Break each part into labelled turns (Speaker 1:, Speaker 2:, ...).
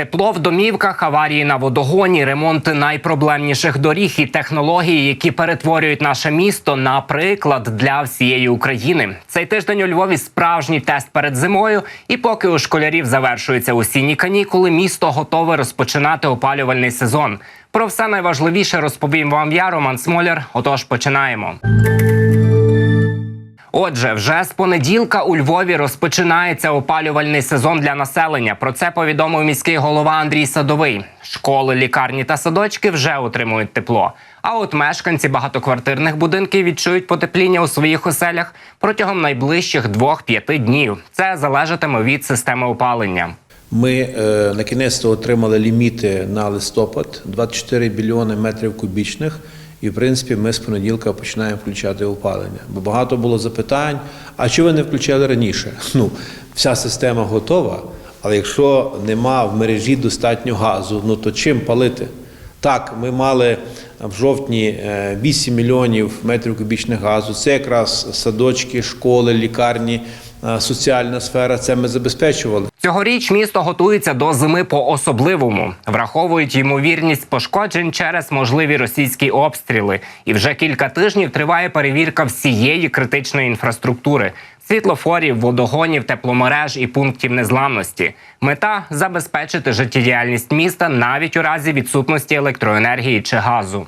Speaker 1: Тепло в домівках, аварії на водогоні, ремонти найпроблемніших доріг і технології, які перетворюють наше місто на приклад для всієї України. Цей тиждень у Львові справжній тест перед зимою. І поки у школярів завершуються осінні канікули, місто готове розпочинати опалювальний сезон. Про все найважливіше розповім вам я, Роман Смоляр. Отож, починаємо. Отже, вже з понеділка у Львові розпочинається опалювальний сезон для населення. Про це повідомив міський голова Андрій Садовий. Школи, лікарні та садочки вже отримують тепло. А от мешканці багатоквартирних будинків відчують потепління у своїх оселях протягом найближчих 2-5 днів. Це залежатиме від системи опалення.
Speaker 2: Ми е, на кінець отримали ліміти на листопад 24 мільйони метрів кубічних. І в принципі ми з понеділка починаємо включати опалення. Бо багато було запитань: а чого ви не включали раніше? Ну, вся система готова, але якщо нема в мережі достатньо газу, ну то чим палити? Так, ми мали в жовтні е, 8 мільйонів метрів кубічних газу. Це якраз садочки, школи, лікарні, е, соціальна сфера. Це ми забезпечували.
Speaker 1: Цьогоріч місто готується до зими по-особливому, враховують ймовірність пошкоджень через можливі російські обстріли. І вже кілька тижнів триває перевірка всієї критичної інфраструктури: світлофорів, водогонів, тепломереж і пунктів незламності. Мета забезпечити життєдіяльність міста навіть у разі відсутності електроенергії чи газу.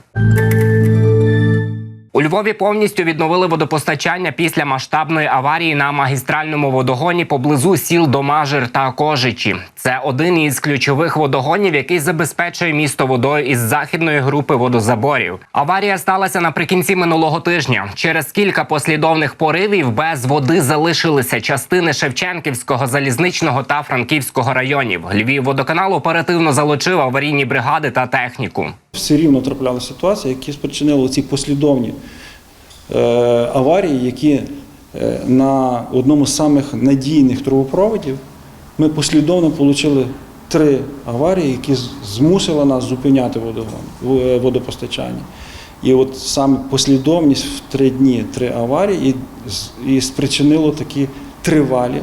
Speaker 1: У Львові повністю відновили водопостачання після масштабної аварії на магістральному водогоні поблизу сіл Домажир та Кожичі. Це один із ключових водогонів, який забезпечує місто водою із західної групи водозаборів. Аварія сталася наприкінці минулого тижня. Через кілька послідовних поривів без води залишилися частини Шевченківського, залізничного та Франківського районів. Львів водоканал оперативно залучив аварійні бригади та техніку.
Speaker 3: Все рівно трапляли ситуації, які спричинили ці послідовні е, аварії, які е, на одному з самих надійних трубопроводів ми послідовно отримали три аварії, які змусили нас зупиняти е, водопостачання. І от саме послідовність в три дні, три аварії, і, і спричинило такі тривалі,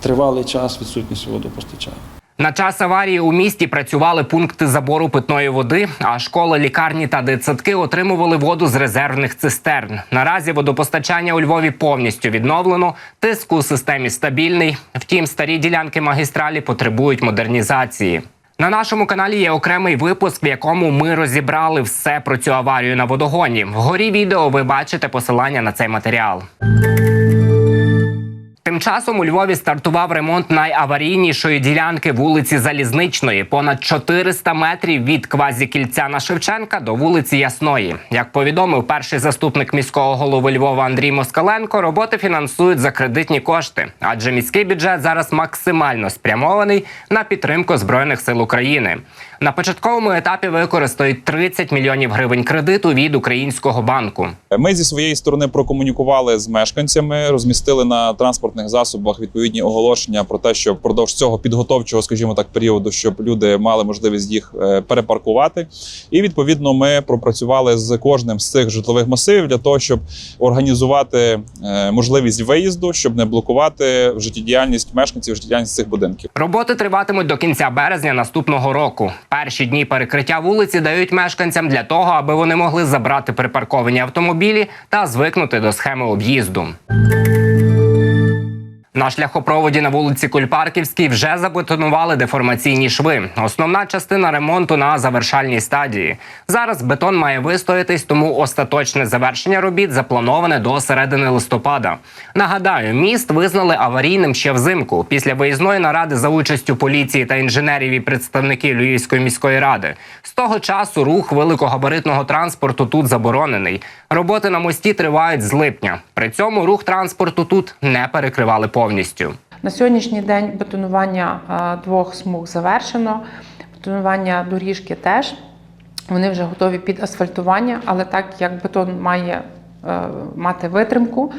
Speaker 3: тривалий час відсутності водопостачання.
Speaker 1: На час аварії у місті працювали пункти забору питної води, а школи, лікарні та дитсадки отримували воду з резервних цистерн. Наразі водопостачання у Львові повністю відновлено. Тиск у системі стабільний. Втім, старі ділянки магістралі потребують модернізації. На нашому каналі є окремий випуск, в якому ми розібрали все про цю аварію на водогоні. Вгорі відео ви бачите посилання на цей матеріал. Тим часом у Львові стартував ремонт найаварійнішої ділянки вулиці Залізничної, понад 400 метрів від квазікільця на Шевченка до вулиці Ясної. Як повідомив перший заступник міського голови Львова Андрій Москаленко, роботи фінансують за кредитні кошти, адже міський бюджет зараз максимально спрямований на підтримку збройних сил України. На початковому етапі використають 30 мільйонів гривень кредиту від українського банку.
Speaker 4: Ми зі своєї сторони прокомунікували з мешканцями, розмістили на транспортних засобах відповідні оголошення про те, що впродовж цього підготовчого, скажімо так, періоду, щоб люди мали можливість їх е, перепаркувати. І відповідно ми пропрацювали з кожним з цих житлових масивів для того, щоб організувати е, можливість виїзду, щоб не блокувати життєдіяльність мешканців, життєдіяльність цих будинків.
Speaker 1: Роботи триватимуть до кінця березня наступного року. Перші дні перекриття вулиці дають мешканцям для того, аби вони могли забрати припарковані автомобілі та звикнути до схеми об'їзду. На шляхопроводі на вулиці Кульпарківській вже забетонували деформаційні шви. Основна частина ремонту на завершальній стадії. Зараз бетон має вистоятись, тому остаточне завершення робіт заплановане до середини листопада. Нагадаю, міст визнали аварійним ще взимку після виїзної наради за участю поліції та інженерів і представників Львівської міської ради. З того часу рух великогабаритного транспорту тут заборонений. Роботи на мості тривають з липня. При цьому рух транспорту тут не перекривали повністю.
Speaker 5: На сьогоднішній день бетонування е, двох смуг завершено. Бетонування доріжки теж. Вони вже готові під асфальтування, але так як бетон має е, мати витримку,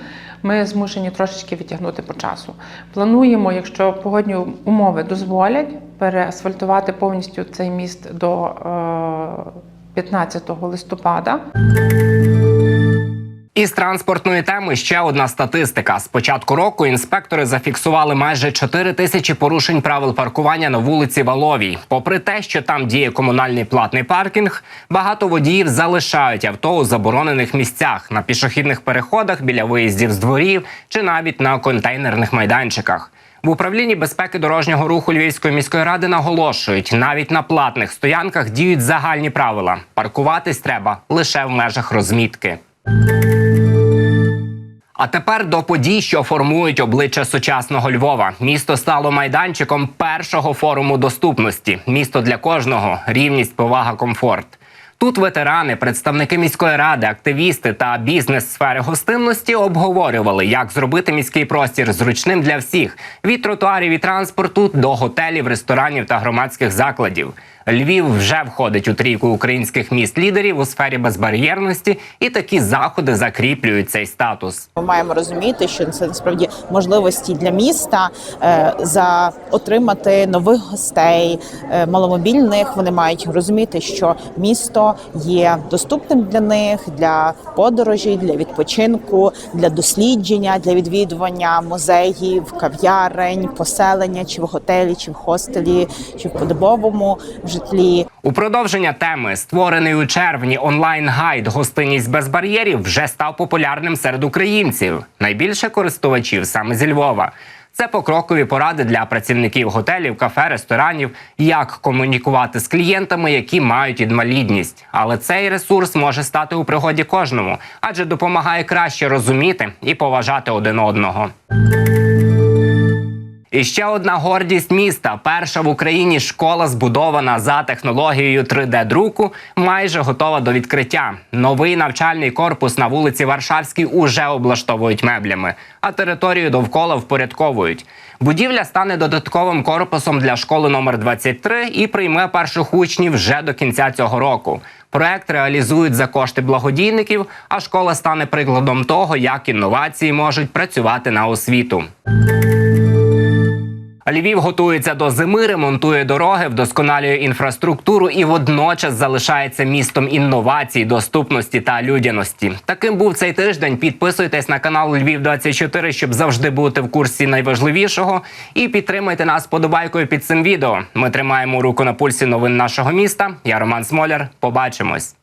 Speaker 5: ми змушені трошечки відтягнути по часу. Плануємо, якщо погодні умови дозволять, переасфальтувати повністю цей міст до е, 15 листопада.
Speaker 1: Із транспортної теми ще одна статистика. З початку року інспектори зафіксували майже 4 тисячі порушень правил паркування на вулиці Валовій. Попри те, що там діє комунальний платний паркінг, багато водіїв залишають авто у заборонених місцях на пішохідних переходах біля виїздів з дворів чи навіть на контейнерних майданчиках. В управлінні безпеки дорожнього руху Львівської міської ради наголошують, навіть на платних стоянках діють загальні правила. Паркуватись треба лише в межах розмітки. А тепер до подій, що формують обличчя сучасного Львова. Місто стало майданчиком першого форуму доступності. Місто для кожного, рівність, повага, комфорт. Тут ветерани, представники міської ради, активісти та бізнес сфери гостинності обговорювали, як зробити міський простір зручним для всіх від тротуарів і транспорту до готелів, ресторанів та громадських закладів. Львів вже входить у трійку українських міст лідерів у сфері безбар'єрності, і такі заходи закріплюють цей статус.
Speaker 6: Ми маємо розуміти, що це насправді можливості для міста е, за отримати нових гостей е, маломобільних. Вони мають розуміти, що місто є доступним для них для подорожі, для відпочинку, для дослідження, для відвідування музеїв, кав'ярень, поселення, чи в готелі, чи в хостелі, чи в подобовому житлі.
Speaker 1: У продовження теми створений у червні онлайн-гайд Гостинність без бар'єрів вже став популярним серед українців. Найбільше користувачів саме зі Львова. Це покрокові поради для працівників готелів, кафе, ресторанів, як комунікувати з клієнтами, які мають інвалідність. Але цей ресурс може стати у пригоді кожному, адже допомагає краще розуміти і поважати один одного. І ще одна гордість міста. Перша в Україні школа, збудована за технологією 3D-друку, майже готова до відкриття. Новий навчальний корпус на вулиці Варшавській уже облаштовують меблями, а територію довкола впорядковують. Будівля стане додатковим корпусом для школи номер 23 і прийме перших учнів вже до кінця цього року. Проект реалізують за кошти благодійників, а школа стане прикладом того, як інновації можуть працювати на освіту. Львів готується до зими, ремонтує дороги, вдосконалює інфраструктуру і водночас залишається містом інновацій, доступності та людяності. Таким був цей тиждень. Підписуйтесь на канал Львів 24 щоб завжди бути в курсі найважливішого. І підтримайте нас подобайкою під цим відео. Ми тримаємо руку на пульсі новин нашого міста. Я Роман Смоляр. Побачимось.